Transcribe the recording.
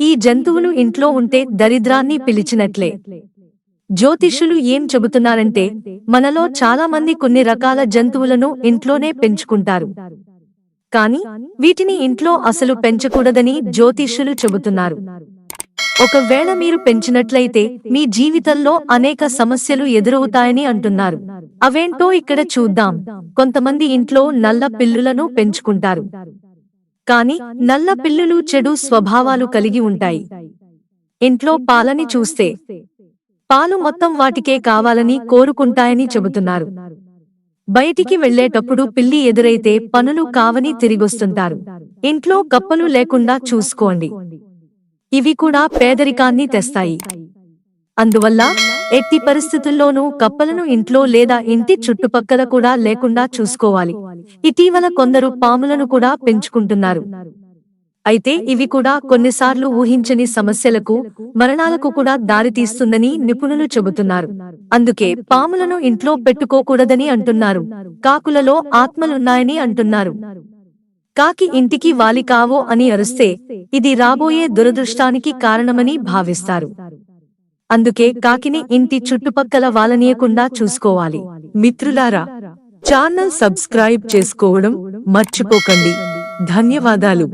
ఈ జంతువులు ఇంట్లో ఉంటే దరిద్రాన్ని పిలిచినట్లే. జ్యోతిష్యులు ఏం చెబుతున్నారంటే మనలో చాలా మంది కొన్ని రకాల జంతువులను ఇంట్లోనే పెంచుకుంటారు. కాని వీటిని ఇంట్లో అసలు పెంచకూడదని జ్యోతిష్యులు చెబుతున్నారు. ఒకవేళ మీరు పెంచినట్లయితే మీ జీవితంలో అనేక సమస్యలు ఎదురవుతాయని అంటున్నారు. అవేంటో ఇక్కడ చూద్దాం. కొంతమంది ఇంట్లో నల్ల పిల్లులను పెంచుకుంటారు. కాని నల్ల పిల్లులు చెడు స్వభావాలు కలిగి ఉంటాయి. ఇంట్లో పాలని చూస్తే పాలు మొత్తం వాటికే కావాలని కోరుకుంటాయని చెబుతున్నారు. బయటికి వెళ్ళేటప్పుడు పిల్లి ఎదురైతే పనులు కావని తిరిగొస్తుంటారు. ఇంట్లో కప్పలు లేకుండా చూసుకోండి. ఇవి కూడా పేదరికాన్ని తెస్తాయి. అందువల్ల ఎట్టి పరిస్థితుల్లోనూ కప్పలను ఇంట్లో లేదా ఇంటి చుట్టుపక్కల కూడా లేకుండా చూసుకోవాలి. ఇటీవల కొందరు పాములను కూడా పెంచుకుంటున్నారు. అయితే ఇవి కూడా కొన్నిసార్లు ఊహించని సమస్యలకు మరణాలకు కూడా దారితీస్తుందని నిపుణులు చెబుతున్నారు. అందుకే పాములను ఇంట్లో పెట్టుకోకూడదని అంటున్నారు. కాకులలో ఆత్మలున్నాయని అంటున్నారు. కాకి ఇంటికి వాలి కావో అని అరుస్తే ఇది రాబోయే దురదృష్టానికి కారణమని భావిస్తారు. అందుకే కాకిని ఇంటి చుట్టుపక్కల వాలనీయకుండా చూసుకోవాలి. మిత్రులారా ఛానల్ సబ్స్క్రైబ్ చేసుకోవడం మర్చిపోకండి. ధన్యవాదాలు.